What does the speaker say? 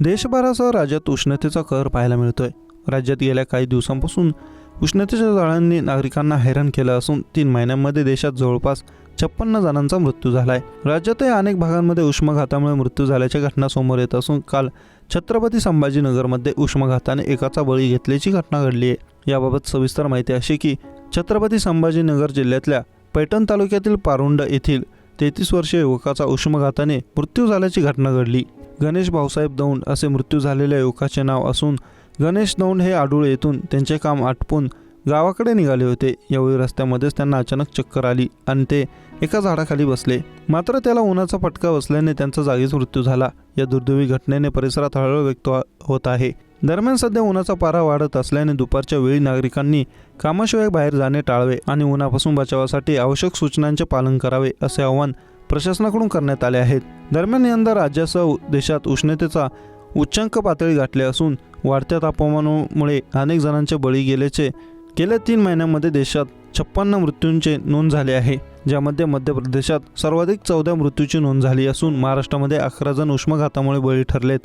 देशभरासह राज्यात उष्णतेचा कहर पाहायला मिळतोय. राज्यात गेल्या काही दिवसांपासून उष्णतेच्या जाळांनी नागरिकांना हैराण केलं असून तीन महिन्यांमध्ये देशात जवळपास छप्पन्न जणांचा मृत्यू झालाय. राज्यातही अनेक भागांमध्ये उष्माघातामुळे मृत्यू झाल्याच्या घटना समोर येत असून काल छत्रपती संभाजीनगरमध्ये उष्माघाताने एकाचा बळी घेतल्याची घटना घडली आहे. याबाबत सविस्तर माहिती अशी की छत्रपती संभाजीनगर जिल्ह्यातल्या पैठण तालुक्यातील पारुंड येथील तेहतीस वर्षीय युवकाचा उष्माघाताने मृत्यू झाल्याची घटना घडली. गणेश भाऊसाहेब दौंड असे मृत्यू झालेल्या युवकाचे नाव असून गणेश दौंड हे आडूळ येथून त्यांचे काम आटपून गावाकडे निघाले होते. यावेळी रस्त्यामध्येच त्यांना अचानक चक्कर आली आणि ते एका झाडाखाली बसले. मात्र त्याला उन्हाचा फटका बसल्याने त्यांचा जागीच मृत्यू झाला. या दुर्दैवी घटनेने परिसरात हळहळ व्यक्त होत आहे. दरम्यान सध्या उन्हाचा पारा वाढत असल्याने दुपारच्या वेळी नागरिकांनी कामाशिवाय बाहेर जाणे टाळावे आणि उन्हापासून बचावासाठी आवश्यक सूचनांचे पालन करावे असे आवाहन प्रशासनाकडून करण्यात आले आहेत. दरम्यान यंदा राज्यासह देशात उष्णतेचा उच्चांक पातळी गाठली असून वाढत्या तापमानामुळे अनेक जणांचे बळी गेल्याचे गेल्या तीन महिन्यांमध्ये देशात छप्पन्न मृत्यूंचे नोंद झाले आहे ज्यामध्ये मध्य प्रदेशात सर्वाधिक चौदा मृत्यूची नोंद झाली असून महाराष्ट्रामध्ये अकरा जण उष्माघातामुळे बळी ठरलेत.